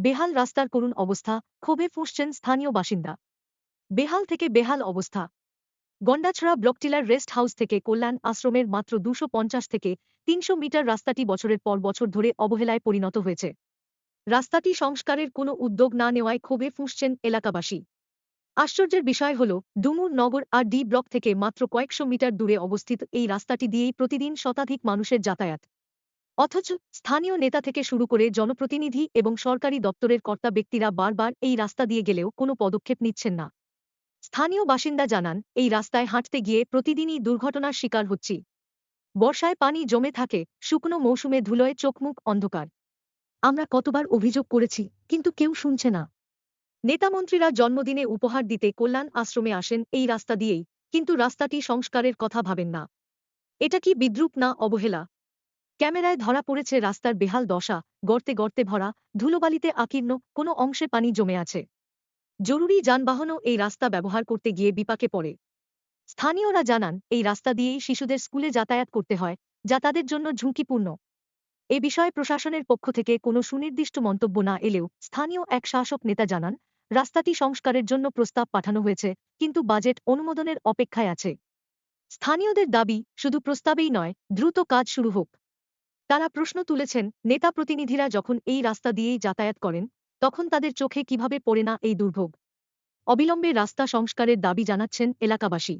বেহাল রাস্তার করুণ অবস্থা, ক্ষোভে ফুঁসছেন স্থানীয় বাসিন্দা। বেহাল থেকে বেহাল অবস্থা। গন্ডাছড়া ব্লকটিলার রেস্ট হাউস থেকে কল্যাণ আশ্রমের মাত্র দুশো থেকে তিনশো মিটার রাস্তাটি বছরের পর বছর ধরে অবহেলায় পরিণত হয়েছে। রাস্তাটি সংস্কারের কোনো উদ্যোগ না নেওয়ায় ক্ষোভে ফুঁসছেন এলাকাবাসী। আশ্চর্যের বিষয় হল, ডুমুর নগর আর ডি ব্লক থেকে মাত্র কয়েকশো মিটার দূরে অবস্থিত এই রাস্তাটি দিয়েই প্রতিদিন শতাধিক মানুষের যাতায়াত। অথচ স্থানীয় নেতা থেকে শুরু করে জনপ্রতিনিধি এবং সরকারি দপ্তরের কর্তা ব্যক্তিরা বারবার এই রাস্তা দিয়ে গেলেও কোনো পদক্ষেপ নিচ্ছেন না। স্থানীয় বাসিন্দা জানান, এই রাস্তায় হাঁটতে গিয়ে প্রতিদিনই দুর্ঘটনার শিকার হচ্ছি। বর্ষায় পানি জমে থাকে, শুকনো মৌসুমে ধুলোয় চোখমুখ অন্ধকার। আমরা কতবার অভিযোগ করেছি, কিন্তু কেউ শুনছে না। নেতামন্ত্রীরা জন্মদিনে উপহার দিতে কল্যাণ আশ্রমে আসেন এই রাস্তা দিয়েই, কিন্তু রাস্তাটি সংস্কারের কথা ভাবেন না। এটা কি বিদ্রুপ না অবহেলা? ক্যামেরায় ধরা পড়েছে রাস্তার বেহাল দশা, গর্তে গর্তে ভরা, ধুলোবালিতে আকীর্ণ, কোনো অংশে পানি জমে আছে। জরুরি যানবাহনও এই রাস্তা ব্যবহার করতে গিয়ে বিপাকে পড়ে। স্থানীয়রা জানান, এই রাস্তা দিয়েই শিশুদের স্কুলে যাতায়াত করতে হয়, যা তাদের জন্য ঝুঁকিপূর্ণ। এ বিষয়ে প্রশাসনের পক্ষ থেকে কোনো সুনির্দিষ্ট মন্তব্য না এলেও স্থানীয় এক শাসক নেতা জানান, রাস্তাটি সংস্কারের জন্য প্রস্তাব পাঠানো হয়েছে, কিন্তু বাজেট অনুমোদনের অপেক্ষায় আছে। স্থানীয়দের দাবি, শুধু প্রস্তাবেই নয়, দ্রুত কাজ শুরু হোক। তারা প্রশ্ন তুলেছেন, নেতা প্রতিনিধিরা যখন এই রাস্তা দিয়েই যাতায়াত করেন, তখন তাদের চোখে কীভাবে পড়ে না এই দুর্ভোগ? অবিলম্বে রাস্তা সংস্কারের দাবি জানাচ্ছেন এলাকাবাসী।